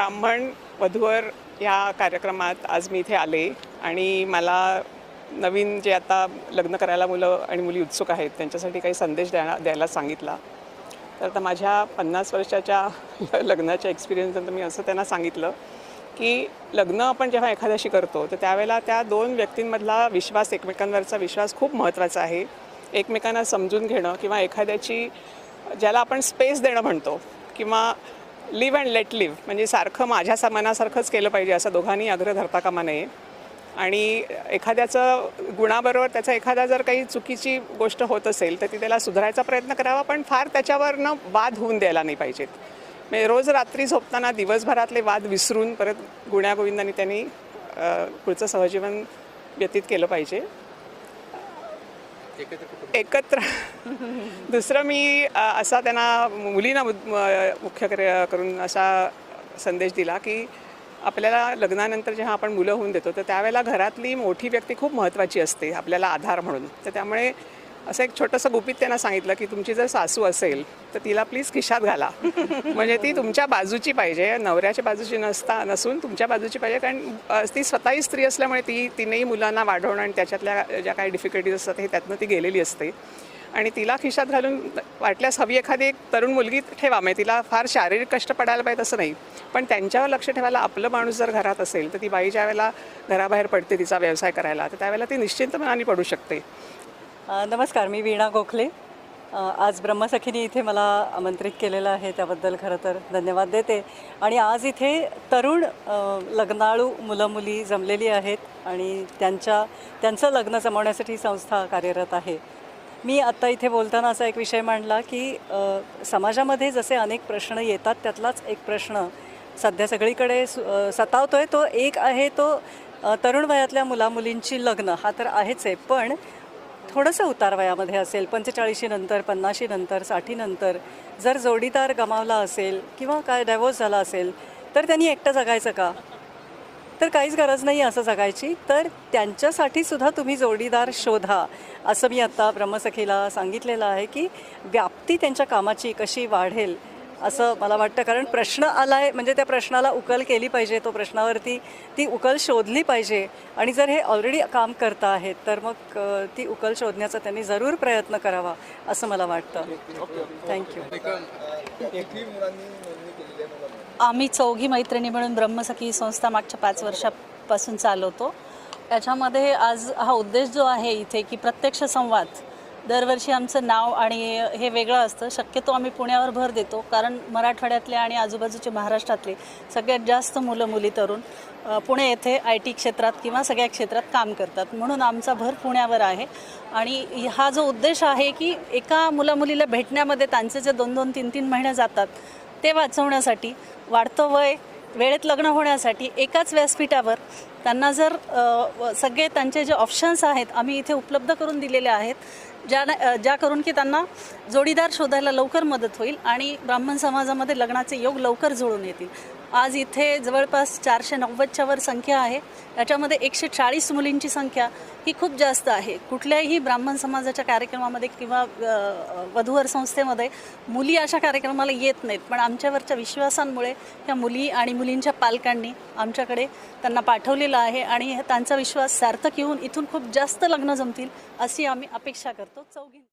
ब्राह्मण वधूवर या कार्यक्रमात आज मी इथे आले आणि मला नवीन जे आता लग्न करायला मुलं आणि मुली उत्सुक आहेत त्यांच्यासाठी काही संदेश द्या द्यायला सांगितला. तर आता माझ्या पन्नास वर्षाच्या लग्नाच्या एक्सपिरियन्सनंतर मी असं त्यांना सांगितलं की लग्न आपण जेव्हा एखाद्याशी करतो तर त्यावेळेला त्या दोन व्यक्तींमधला विश्वास एकमेकांवरचा विश्वास खूप महत्त्वाचा आहे. एकमेकांना समजून घेणं किंवा एखाद्याची ज्याला आपण स्पेस देणं म्हणतो किंवा लिव्ह अँड लेट लिव्ह. म्हणजे सारखं माझ्या सा- मनासारखंच केलं पाहिजे असं दोघांनी आग्रह धरता कामा नये. आणि एखाद्याचं गुणाबरोबर त्याचा एखादा जर काही चुकीची गोष्ट होत असेल तर ती त्याला सुधारायचा प्रयत्न करावा पण फार त्याच्यावरनं वाद होऊन द्यायला नाही पाहिजेत. म्हणजे रोज रात्री झोपताना दिवसभरातले वाद विसरून परत गुण्यागोविंदाने त्यांनी पुढचं सहजीवन व्यतीत केलं पाहिजे. एकत्र दुसरं मी असा त्यांना मुलींना मुख्य करून असा संदेश दिला की आपल्याला लग्नानंतर जेव्हा आपण मुलं होऊन देतो तर त्यावेळेला घरातली मोठी व्यक्ती खूप महत्त्वाची असते आपल्याला आधार म्हणून. तर त्यामुळे असं एक छोटंसं गुपित त्यांना सांगितलं की तुमची जर सासू असेल तर तिला प्लीज खिशात घाला. म्हणजे ती तुमच्या बाजूची पाहिजे नवऱ्याच्या बाजूची नसता नसून तुमच्या बाजूची पाहिजे कारण ती स्वतःही स्त्री असल्यामुळे ती तिनेही मुलांना वाढवणं आणि त्याच्यातल्या ज्या काही डिफिकल्टीज असतात हे त्यातनं ती गेलेली असते. आणि तिला खिशात घालून वाटल्यास हवी एखादी एक तरुण मुलगी ठेवा म्हणजे तिला फार शारीरिक कष्ट पडायला पाहिजे असं नाही. पण त्यांच्यावर लक्ष ठेवायला आपलं माणूस जर घरात असेल तर ती बाई ज्या वेळेला घराबाहेर पडते तिचा व्यवसाय करायला तर त्यावेळेला ती निश्चिंत मनाने पडू शकते. नमस्कार मी वीणा गोखले. आज ब्रह्मसखीने इथे मला आमंत्रित केलेलं आहे त्याबद्दल खरं तर धन्यवाद देते. आणि आज इथे तरुण लग्नाळू मुलं मुली जमलेली आहेत आणि त्यांच्या त्यांचं लग्न जमवण्यासाठी संस्था कार्यरत आहे. मी आत्ता इथे बोलताना असा एक विषय मांडला की समाजामध्ये जसे अनेक प्रश्न येतात त्यातलाच एक प्रश्न सध्या सगळीकडे सु- आहे तो एक आहे तो तरुण वयातल्या मुलामुलींची लग्न. हा तर आहेच आहे. पण थोडंसं उतार वयामध्ये असेल पंचेचाळीशी नंतर पन्नाशी नंतर साठी नंतर जर जोडीदार गमावला असेल किंवा काय डायव्होर्स झाला असेल तर त्यांनी एकटं जगायचं का? तर काहीच गरज नाही असं जगायची. तर त्यांच्यासाठी सुद्धा तुम्ही जोडीदार शोधा. असं मी आत्ता ब्रह्मसखीला सांगितलेलं आहे की व्याप्ती त्यांच्या कामाची कशी वाढेल असं मला वाटतं. कारण प्रश्न आलाय म्हणजे त्या प्रश्नाला उकल केली पाहिजे. तो प्रश्नावरती ती उकल शोधली पाहिजे. आणि जर हे ऑलरेडी काम करता आहेत तर मग ती उकल शोधण्याचा त्यांनी जरूर प्रयत्न करावा असं मला वाटतं. थँक्यू आम्ही चौघी मैत्रिणी मिळून ब्रह्मसखी ही संस्था मागच्या पाच वर्षापासून चालवतो. याच्यामध्ये आज हा उद्देश जो आहे इथे की प्रत्यक्ष संवाद दरवर्षी आमचं नाव आणि हे वेगळं असतं. शक्यतो आम्ही पुण्यावर भर देतो. कारण मराठवाड्यातले आणि आजूबाजूचे महाराष्ट्रातले सगळ्यात जास्त मुलं मुली तरुण पुणे येथे आय टी क्षेत्रात किंवा सगळ्या क्षेत्रात काम करतात. म्हणून आमचा भर पुण्यावर आहे. आणि हा जो उद्देश आहे की एका मुलामुलीला भेटण्यामध्ये त्यांचे जे दोन दोन तीन तीन महिने जातात ते वाचवण्यासाठी वाढतं वय वेळेत लग्न होण्यासाठी एकाच व्यासपीठावर त्यांना जर सगळे त्यांचे जे ऑप्शन्स आहेत आम्ही इथे उपलब्ध करून दिलेले आहेत. ज्या ज्या करून की त्यांना जोडीदार शोधायला लवकर मदत होईल आणि ब्राह्मण समाजामध्ये लग्नाचे योग लवकर जुळून येतील. आज इथे जवळपास चारशे नव्वदच्या वर संख्या आहे. याच्यामध्ये एकशे चाळीस मुलींची संख्या ही खूप जास्त आहे. कुठल्याही ब्राह्मण समाजाच्या कार्यक्रमामध्ये किंवा वधूवर संस्थेमध्ये मुली अशा कार्यक्रमाला येत नाहीत. पण आमच्यावरच्या विश्वासांमुळे ह्या मुली आणि मुलींच्या पालकांनी आमच्याकडे त्यांना पाठवलेलं आहे आणि त्यांचा विश्वास सार्थक येऊन इथून खूप जास्त लग्न जमतील अशी आम्ही अपेक्षा करतो. चौघी